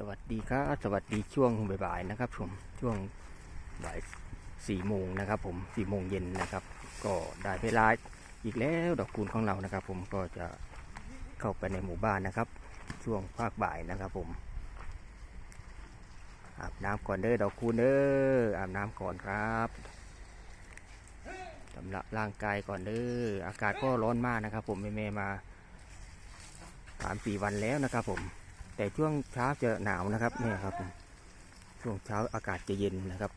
สวัสดีครับสวัสดีช่วงบ่ายๆนะครับผมช่วงบ่ายสี่โมงนะครับผมสี่โมงเย็นนะครับ ก็ได้เวลาอีกแล้วดอกคูณของเรานะครับ ผมก็จะเข้าไปในหมู่บ้านนะครับ ช่วงภาคบ่ายนะครับ ผมอาบน้ำก่อนเด้อดอกคูณเด้ออาบน้ำก่อนครับสำหรับร่างกายก่อนเด้ออากาศก็ร้อนมากนะครับ ผมแม่ๆมาสามสี่วันแล้วนะครับ ผม แต่ช่วงเช้าจะหนาวนะครับเนี่ยครับ ช่วงเช้าอากาศจะเย็นนะครับ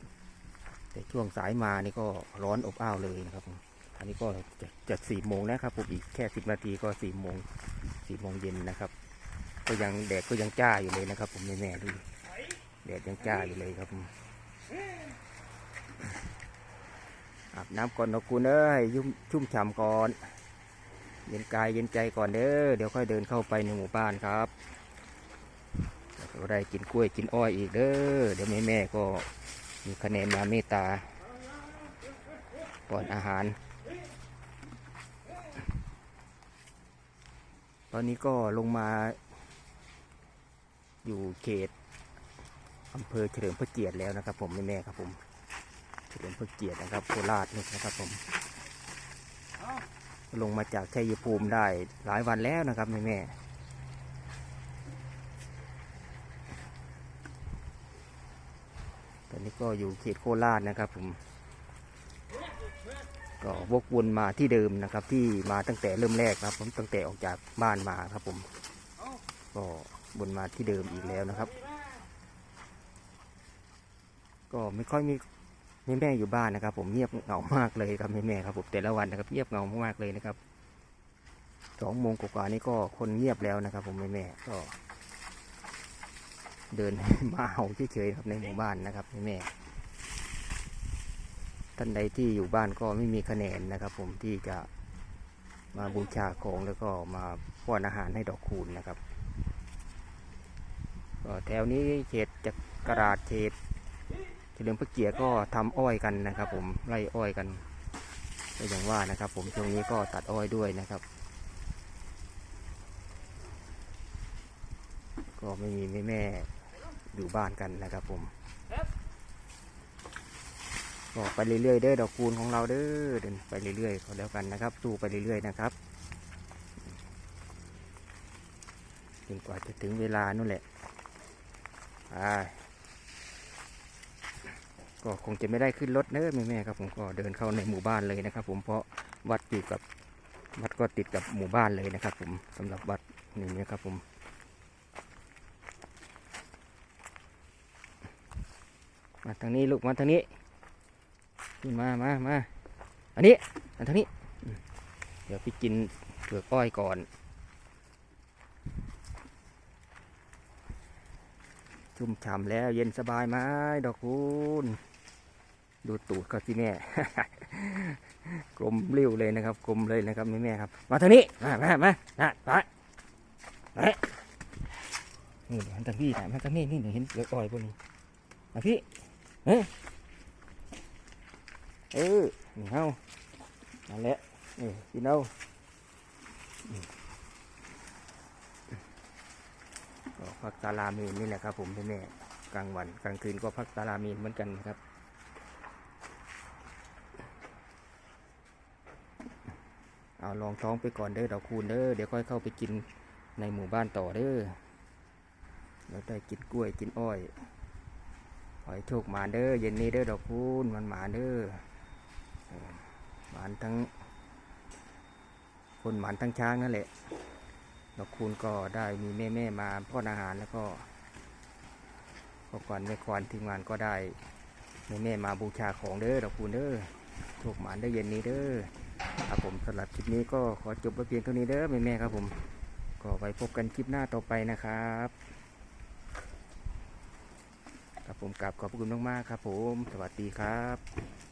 แต่ช่วงสายมานี่ก็ร้อนอบอ้าวเลยนะครับ อันนี้ก็จะจะสี่โมงแล้วครับผมอีกแค่สิบนาทีก็สี่โมงสี่โมงเย็นนะครับ ก็ยังแดดก็ยังจ้าอยู่เลยนะครับ ผมแม่ๆดูแดดยังจ้าอยู่เลยครับผมอาบน้ำก่อนนะคุณเอ้ยยุ่มชุ่มฉ่ำก่อน เย็นกายเย็นใจก่อนเด้อเดี๋ยวค่อยเดินเข้าไปในหมู่บ้านครับ ได้กินกล้วยกินอ้อยอีกเด้อเดี๋ยวแม่แม่ๆก็มีคะแนนมาเมตตาป้อนอาหาร ตอนนี้ก็ลงมาอยู่เขตอำเภอเฉลิมพระเกียรติแล้วนะครับ ผมแม่แม่ๆครับผมเฉลิมพระเกียรตินะครับโคราชนี่นะครับผม ลงมาจากชัยภูมิได้หลายวันแล้วนะครับแม่แม่ๆ ตอ นนี้ก็อยู่เขตโคราชนะครับผม ก็วกวนมาที่เดิมนะครับ ที่มาตั้งแต่เริ่มแรกนะครับ ผมตั้งแต่ออกจากบ้านมาครับผม ก็วนมาที่เดิมอีกแล้วนะครับ ก็ไม่ค่อยมีแม่แม่อยู่บ้านนะครับ ผมเงียบเหงามากเลยครับแม่แม่ครับผมแต่ละวันนะครับเงียบเหงามากเลยนะครับสองโมงกว่านี้ก็คนเงียบแล้วนะครับ ผมแม่แม่ก็ เดินมาเห่าเฉยๆครับในหมู่บ้านนะครับแม่ท่านใดที่อยู่บ้านก็ไม่มีคะแนนนะครับ ผมที่จะมาบูชาของแล้วก็มาป้อนอาหารให้ดอกคูณนะครับก็แถวนี้เขตจักราดเขตเฉลิมพระเกียรติก็ทำอ้อยกันนะครับ ผมไร่อ้อยกันก็อย่างว่านะครับ ผมช่วงนี้ก็ตัดอ้อยด้วยนะครับ ก็ไม่มีแม่แม่ อยู่บ้านกันนะครับผมก็ไปเรื่อยๆเด้อดอกคูณของเราเด้อเดินไปเรื่อยๆก็แล้วกันนะครับสู้ไปเรื่อยๆนะครับจนกว่าจะถึงเวลานู่นแหละก็คงจะไม่ได้ขึ้นรถเด้อแม่ๆครับผมก็เดินเข้าในหมู่บ้านเลยนะครับ ผมเพราะวัดอยู่กับวัดก็ติดกับหมู่บ้านเลยนะครับ ผมสำหรับวัดนี่นะครับผม มาทางนี้ลูกมาทางนี้นี่มามามาอันนี้มาทางนี้ เดี๋ยวพี่กินเปลือกอ้อยก่อนชุ่มฉ่ำแล้วเย็นสบายไหมดอกคูณดูตูดเขาสิแม่กลมเริ้วเลยนะครับ กลมเลยนะครับแม่แม่ครับ มาทางนี้มามามานะไปไปนี่เดี๋ยวหันทางพี่ถ่ายมาทางนี้นี่เดี๋ยวเห็นเปลือกอ้อยพวกนี้มาพี่ เฮ้ยเออนี่เฮานั่นแหละนี่กินเอาก็พักตาลามีนนี่แหละครับ ผมแม่แม่ๆกลางวันกลางคืนก็พักตาลามีนเหมือนกันครับเอาลองท้องไปก่อนเด้อดอกคูณเด้อเดี๋ยวค่อยเข้าไปกินในหมู่บ้านต่อเด้อแล้วได้กินกล้วยกินอ้อย อให้โชคหมาเด้อเย็นนี้เด้อดอกคูณมันหมาเด้อหมานทั้ง คนหมานทั้งช้างนั่นแหละดอกคูณก็ได้มีแม่แม่มาป้อนอาหารแล้วก็ก็ก่อนแม่ควานทีมงานก็ได้แม่แม่มาบูชาของเด้อดอกคูณเด้อโชคหมานได้อเย็นนี้เด้อครับผมสำหรับคลิปนี้ก็ขอจบไว้เพียงเท่านี้เด้อแม่แม่ครับผม ก็ไว้พบกันคลิปหน้าต่อไปนะครับ ครับผมกราบขอบพระคุณมากๆครับผม สวัสดีครับ